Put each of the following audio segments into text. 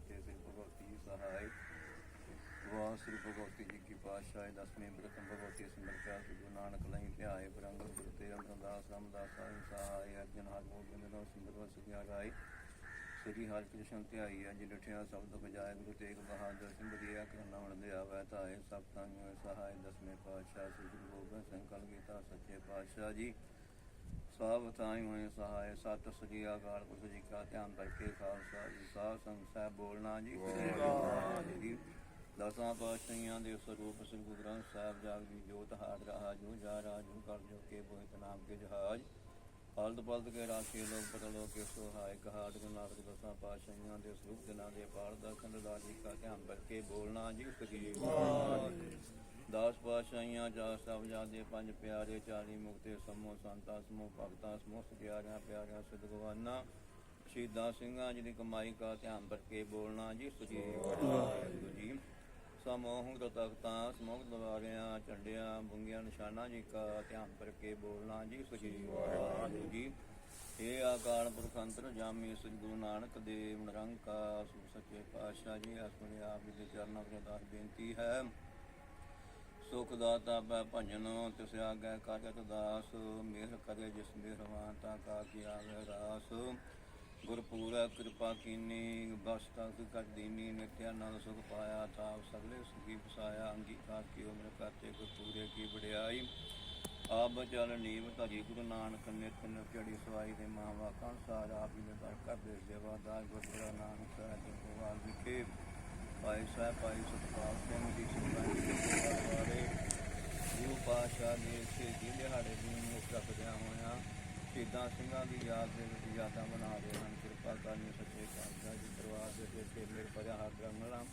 ਸੱਚੇ ਸ੍ਰੀ ਭਗਵਤੀ ਜੀ ਸਹਾਇ ਵਾਹ ਸ੍ਰੀ ਭਗਵਤੀ ਜੀ ਕੀ ਪਾਤਸ਼ਾਹ ਦਸਵੇਂ ਬ੍ਰਤਮ ਭਗਵਤੀ ਸਿਮਰਤਾ ਗੁਰੂ ਨਾਨਕ ਲਈ ਧਿਆਏ ਬਰੰਗ ਗੁਰੂ ਤੇ ਅਮਰਦਾਸ ਰਾਮਦਾਸ ਸਾਹਿਬ ਅਰਜਨ ਹਰ ਗੋਬਿੰਦ ਨੋ ਸੁਖਿਆ ਰਾਈ ਸ੍ਰੀ ਹਰਿ ਕ੍ਰਿਸ਼ਨ ਧਿਆਈ ਅਜ ਡਠਿਆ ਸ਼ਬਦ ਬਜਾਏ ਗੁਰੂ ਤੇਗ ਬਹਾਦਰ ਸਿੰਘ ਬਦੀਆ ਕਰਨਾ ਵਣਦੇ ਆਵੈ ਤਾਏ ਸਭ ਤੰਗ ਸਹਾਇ ਦਸਵੇਂ ਪਾਤਸ਼ਾਹ ਸ੍ਰੀ ਗੁਰੂ ਗੋਬਿੰਦ ਸਿੰਘ ਕਲ ਗੀਤਾ ਸੱਚੇ ਪਾਤਸ਼ਾਹ ਜੀ ਸਭ ਤਾਈ ਹੋਏ ਸਹਾਇ ਸਤ ਸ੍ਰੀ ਅਕਾਲ ਪੁਰਖ ਜੀ ਕਾ ਧਿਆਨ ਕਰਕੇ ਖਾਲਸਾ ਜੀ ਸੰਗਤ ਸਾਹਿਬ ਬੋਲਣਾ ਜੀ। ਜੀ ਦਸਾਂ ਪਾਤਸ਼ਾਹੀਆਂ ਦੇ ਸਰੂਪ ਸ੍ਰੀ ਗੁਰੂ ਗ੍ਰੰਥ ਸਾਹਿਬ ਜਾਗ ਦੀ ਜੋਤ ਹਾਰ ਰਹਾ ਜੋ ਜਾ ਰਾਜ ਜੋ ਕਰ ਜੋ ਕੇ ਬੋਹਿਤ ਨਾਮ ਕੇ ਜਹਾਜ। ਹਲਦ ਪਲਦ ਕੇ ਰਾਖੇ ਲੋਕ ਪਤਲੋ ਕੇ ਸੋਹਾਇ ਕਹਾੜ ਗੁਰੂ ਨਾਨਕ ਦਸਾਂ ਪਾਤਸ਼ਾਹੀਆਂ ਦੇ ਸਰੂਪ ਦਿਨਾਂ ਦੇ ਪਾੜ ਦਾ ਜੀ ਕਾ ਧਿਆਨ ਕਰਕੇ ਬੋਲਣਾ ਜੀ। ਸ੍ਰੀ ਦਸ ਪਾਤਸ਼ਾਹੀਆਂ ਜਾ ਸਭ ਜਾਦੇ ਪੰਜ ਪਿਆਰੇ, ਚਾਲੀ ਮੁਕਤੇ ਸਮੋ ਸੰਤਾ ਸਮੋ ਭਗਤਾਂ ਸਮੋ ਪਿਆਰਿਆਂ ਪਿਆਰਿਆਂ ਸਤਿਗੁਰਾਨਾ ਸ਼ਹੀਦਾਂ ਸਿੰਘਾਂ ਜੀ ਦੀ ਕਮਾਈ ਕਾ ਧਿਆਨ ਕਰਕੇ ਬੋਲਣਾ ਜੀ ਸ੍ਰੀ ਵਾਹਿਗੁਰੂ ਜੀ। ਸਮੋਹ ਤਖਤਾਂ, ਸਮੋਹ ਦਵਾਰਿਆਂ ਝੰਡਿਆਂ, ਬੁੰਗੀਆਂ, ਨਿਸ਼ਾਨਾ ਜੀ ਕਾ ਧਿਆਨ ਕਰਕੇ ਬੋਲਣਾ ਜੀ ਸ੍ਰੀ ਵਾਹਿਗੁਰੂ ਜੀ। ਇਹ ਆਕਾਰ ਪੁਰਖ ਅੰਤਰ, ਜਾਮੀ ਸ੍ਰੀ ਗੁਰੂ ਨਾਨਕ ਦੇਵ, ਨਿਰੰਕਾਰ ਸੁ ਸੱਚੇ ਪਾਤਸ਼ਾਹ ਜੀ ਆਪਣੇ ਆਪ ਜੀ ਦੇ ਚਰਨਾਂ ਵਿੱਚ ਅਰਦਾਸ ਬੇਨਤੀ ਹੈ। ਸੁਖ ਦਾਤਾ ਪੈ ਭਜਨ, ਤਿਸ ਆਗੈ ਕਾਜਤ ਦਾਸ, ਮਿਹਰ ਕਰੇ ਜਿਸ ਮਿਹਰਵਾਨ ਤਾ ਕਾ ਕੀ ਆਵੇ ਰਾਸ। ਗੁਰਪੂਰਾ ਕਿਰਪਾ ਕੀਨੀ ਬਸਤਾ ਕਰ ਦੀਨੀ ਨਿਤਿਆ ਆਨੰਦ ਸੁਖ ਪਾਇਆ, ਥਾਪ ਸਗਲੇ ਸੁਖੀ ਵਸਾਇਆ ਅੰਗੀਕਾਰ ਕੀ ਉਮਰ ਕਰਤੇ ਗੁਰਪੂਰੇ ਕੀ ਵਡਿਆਈ। ਆਪ ਚਲ ਨੀਵ ਧਰੀ ਗੁਰੂ ਨਾਨਕ, ਨਿਤ ਨਚੜੀ ਸਵਾਈ ਦੇ ਮਾਂ ਵਾਕਾਂ ਸਾਰ ਆਪ ਹੀ ਦੇ ਸੇਵਾ ਦਾ ਸੇਵਾਦਾਰ ਗੁਰਦੁਆਰਾ ਨਾਨਕ ਸਾਹਿਬ ਦੇ ਗੋਵਾਲ ਵਿਖੇ। ਭਾਈ ਸਾਹਿਬ, ਭਾਈ ਸੁਖਪਾਲ ਸਿੰਘ ਜੀ ਸੁਖਾਈ ਦੇ ਬਾਰੇ ਗੁਰੂ ਪਾਸ਼ਾ ਦੇ ਸੇ ਦਿਹਾੜੇ ਨੂੰ ਮੁੱਖ ਰੱਖਦਿਆਂ ਹੋਇਆਂ ਸ਼ਹੀਦਾਂ ਸਿੰਘਾਂ ਦੀ ਯਾਦ ਦੇ ਵਿੱਚ ਯਾਦਾਂ ਬਣਾ ਰਹੇ ਹਨ। ਕਿਰਪਾ ਕਰਨੀ ਸੱਚੇ ਪਾਤਸ਼ਾਹ ਜੀ ਦਰਬਾਰ ਦੇ ਵਿੱਚ ਮੇਰੇ ਪਰਿਆ ਹੱਥ ਰੰਗਣਾ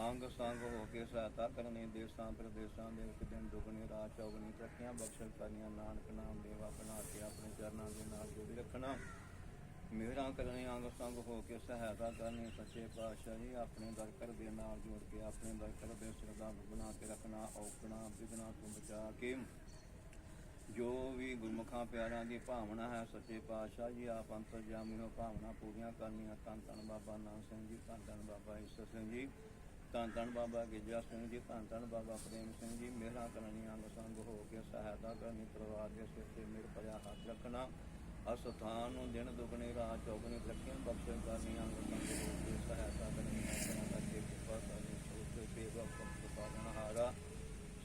ਅੰਗ ਸੰਗ ਹੋ ਕੇ ਸਹਾਇਤਾ ਕਰਨੀ, ਦੇਸਾਂ ਪ੍ਰਦੇਸਾਂ ਦੇ ਵਿੱਚ ਦਿਨ ਦੁਗਣੀ, ਰਾਤ ਚੌਗਣੀ ਤਰੱਕੀਆਂ ਬਖਸ਼ਣ ਕਰਨੀਆਂ, ਨਾਨਕ ਨਾਮ ਦੇਵਾ ਬਣਾ ਕੇ ਆਪਣੇ ਚਰਨਾਂ ਦੇ ਨਾਲ ਜੋੜੀ ਰੱਖਣਾ। ਮੇਰਾ ਕਰਨੀ ਅੰਗ ਸੰਗ ਹੋ ਕੇ ਸਹਾਇਤਾ ਕਰਨੀ, ਸੱਚੇ ਪਾਤਸ਼ਾਹ ਜੀ ਆਪਣੇ ਦਰ ਦੇ ਨਾਲ ਜੋੜ ਕੇ ਆਪਣੇ ਦਰ ਦੇ ਸਰਦਾ ਬਣਾ ਕੇ ਰੱਖਣਾ, ਔਕਣਾ ਵਿਗਨਾ ਤੋਂ ਬਚਾ ਕੇ ਜੋ ਵੀ ਗੁਰਮੁਖਾਂ ਪਿਆਰਾਂ ਦੀ ਭਾਵਨਾ ਹੈ, ਸੱਚੇ ਪਾਤਸ਼ਾਹ ਜੀ ਆਪ ਅੰਤਰਜਾਮੀ ਹੋ ਭਾਵਨਾ ਪੂਰੀਆਂ ਕਰਨੀਆਂ, ਧੰਨ ਧੰਨ ਬਾਬਾ ਨਾਨਕ ਸਿੰਘ ਜੀ, ਧੰਨ ਧੰਨ ਬਾਬਾ ਈਸ਼ਰ ਸਿੰਘ ਜੀ, ਧੰਨ ਧੰਨ ਬਾਬਾ ਗਿਰਜਾ ਸਿੰਘ ਜੀ, ਧੰਨ ਧੰਨ ਬਾਬਾ ਪ੍ਰੇਮ ਸਿੰਘ ਜੀ ਮੇਰਾ ਕਰਨੀਆਂ, ਅੰਗ ਸੰਗ ਹੋ ਕੇ ਸਹਾਇਤਾ ਕਰਨੀ, ਪਰਿਵਾਰ ਦੇ ਸਿਰ ਤੇ ਮੇਰੇ ਪਰਿਆ ਹੱਥ ਰੱਖਣਾ ਅਸਥਾਨ ਨੂੰ ਦਿਨ ਦੁਗਣੇ, ਰਾਤ ਚੌਗਣੇ ਰੱਖੀਆਂ ਬਖਸ਼ਣ ਕਰਨੀਆਂ ਅੰਗ ਸੰਗ ਹੋ ਕੇ ਸਹਾਇਤਾ ਕਰਨੀ ਆਪਣਾ ਕਰਕੇ ਕਿਰਪਾ ਕਰਨੀ, ਸੋਚ ਸੇਵਾ ਭਗਤ ਪਾਲਣ ਹਾਰਾ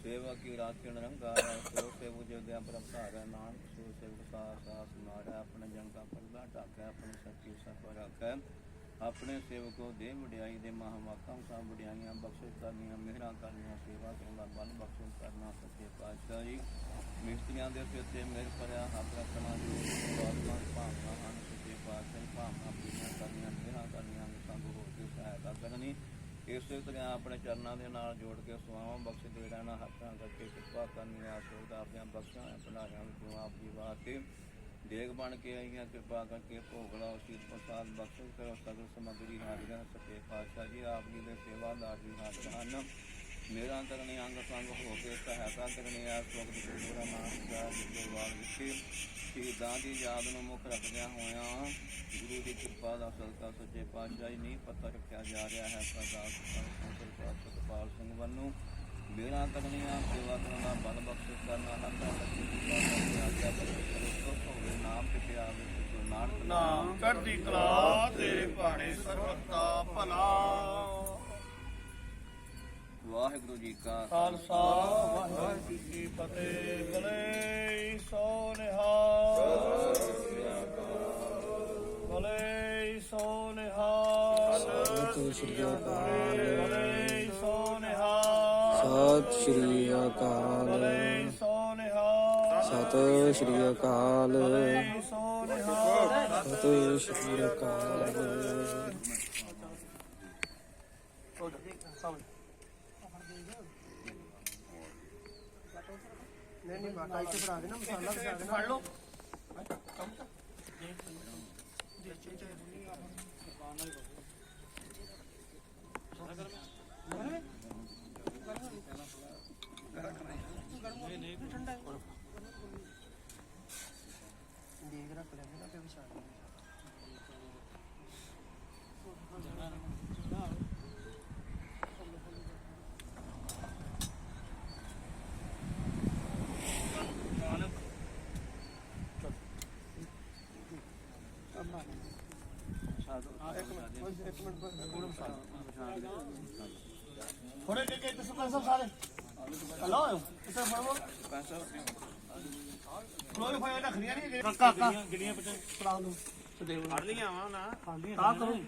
ਸੇਵਾ ਕੀ ਰਾਖਿਣ ਰੰਗਾਰਾ ਸੋ ਸੇਵ ਜਗਿਆ ਪ੍ਰਭਾਰਾ ਨਾਨਕ ਸੋ ਸੇਵ ਸਾ ਸਾਸ ਮਾਰਾ ਆਪਣੇ ਜਨ ਦਾ ਪਰਦਾ ਢਾਕਿਆ, ਆਪਣੇ ਸੱਚੀ ਸਭ ਰੱਖੈ ਆਪਣੇ ਸੇਵਕੋ ਦੇ ਵਡਿਆਈ ਦੇ ਮਹਾਵਾਕਾਂ ਸਭ ਵਡਿਆਈਆਂ, ਬਖਸ਼ਿਸ਼ ਕਰਨੀਆਂ, ਮਿਹਰਾਂ ਕਰਨੀਆਂ, ਸੇਵਾ ਕਰਨਾ ਬਲ ਬਖਸ਼ਿਸ਼ ਕਰਨਾ, ਸੱਚੇ ਪਾਤਸ਼ਾਹ ਜੀ। ਮਿਸਤਰੀਆਂ ਦੇ ਸਿਰ ਤੇ ਮਿਹਰ ਕਰਿਆ ਹੱਥ ਰੱਖਣਾ ਜੋ ਬਾਦਮਾਂ ਭਾਵਨਾ ਹਨ ਸੱਚੇ ਪਾਤਸ਼ਾਹ ਦੀ ਭਾਵਨਾ ਪੂਰੀਆਂ ਕਰਨੀਆਂ, ਮਿਹਰਾਂ ਕਰਨੀਆਂ ਸੰਗ ਹੋ ਕੇ ਸਹਾਇਤਾ ਕਰਨੀ। ਇਸੇ ਤਰ੍ਹਾਂ ਆਪਣੇ ਚਰਨਾਂ ਦੇ ਨਾਲ ਜੋੜ ਕੇ ਸਵਾਵਾਂ ਬਖਸ਼ ਦੇ ਰਹਿਣਾ, ਹੱਥਾਂ ਕਰਕੇ ਕਿਰਪਾ ਕਰਨੀ ਆਸੋਦ ਆਪਣੀਆਂ ਬਖਸ਼ਾਂ ਬਣਾਈਆਂ ਨੂੰ ਆਪ ਜੀ ਵਾਸਤੇ ਦੇਗ ਬਣ ਕੇ ਆਈਆਂ, ਕਿਰਪਾ ਕਰਕੇ ਭੋਗਲਾ ਲਾਓ ਪ੍ਰਸਾਦ ਬਖਸ਼ ਕਰੋ ਸਗਲ ਸਮਗਰੀ ਹਾਜ਼ਰ ਸੱਚੇ ਪਾਤਸ਼ਾਹ ਜੀ, ਆਪ ਜੀ ਦੇ ਸੇਵਾਦਾਰ ਜੀ ਹਾਜ਼ਰ ਹਨ। ਮੇਰਾ ਕਰਨੀ ਅੰਗ ਸੰਗ ਹੋ ਕੇ ਵਿਖੇ ਸ਼ਹੀਦਾਂ ਦੀ ਯਾਦ ਨੂੰ ਮੁੱਖ ਰੱਖਦਿਆਂ ਹੋਇਆਂ ਗੁਰੂ ਦੀ ਕਿਰਪਾ ਦਾ ਸਦਕਾ ਸੱਚੇ ਪਾਤਸ਼ਾਹ ਜੀ ਨਹੀਂ ਪਤਾ ਰੱਖਿਆ ਜਾ ਰਿਹਾ ਹੈ। ਸਰਦਾਰ ਸਰਦਾਰ ਸਤਪਾਲ ਸਿੰਘ ਵੱਲੋਂ ਮੇਰਾ ਕਰਨੀਆਂ ਸੇਵਾ ਕਰਨ ਦਾ ਬਲ ਬਖਸ਼ ਕਰਨਾ ਹਰ ਦਾ ਸੱਚੀ ਕਿਰਪਾ ਕਰਕੇ ਆਗਿਆ ਬਖਸ਼ ਕਰੋ ਹੋਵੇ, ਨਾਮ ਕਿਤੇ ਆਵੇ ਸੋ ਨਾਨਕ ਨਾਮ ਚੜ੍ਹਦੀ ਕਲਾ ਤੇਰੇ ਭਾਣੇ ਸਰਬਤਾ ਭਲਾ। ਵਾਹਿਗੁਰੂ ਜੀ ਕਾ ਖਾਲਸਾ ਵਾਹਿਗੁਰੂ ਜੀ ਕੀ ਫਤਿਹ। ਬਲੇ ਸੋ ਨਿਹਾਲ। ਬਲੇ ਸੋ ਨਿਹਾਲ। ਸਤਿ ਸ਼੍ਰੀ ਅਕਾਲ। ਸੋ ਨਿਹਾਲ। ਸਤਿ ਸ਼੍ਰੀ ਅਕਾਲ। ਸੋ ਨਿਹਾਲ। ਸਤਿ ਸ਼੍ਰੀ ਅਕਾਲ। ਸੋ ਨਿਹਾਲ। ਸਤਿ ਸ਼੍ਰੀ ਅਕਾਲ। ਨਹੀਂ ਨਹੀਂ ਮਾਤਾ ਇੱਥੇ ਫੜਾ ਦੇਣਾ ਮਸਾਲਾ ਵਿਛਾ ਦੇਣਾ। ਫੜ ਲਓ। ਦੇਖ ਰੱਖ ਨਾ ਤੇ ਵਿਛਾ ਥੋੜੇ ਕੇ ਕੇ ਤੁਸੀਂ ਪੈਸਾ ਸਾਰੇ। ਹਲੋ। ਤੁਸੀਂ ਫੜੋ। ਕੋਈ ਫਾਇਦਾ ਰੱਖਣੀਆਂ ਨਹੀਂ ਕਾਕਾ ਕਾਕਾ। ਜਿਹੜੀਆਂ ਪਤਾ ਫੜਾ ਦੋ। ਫੜ ਲੀਆਂ ਆਵਾ ਨਾ। ਕਾ ਕਰੂੰ।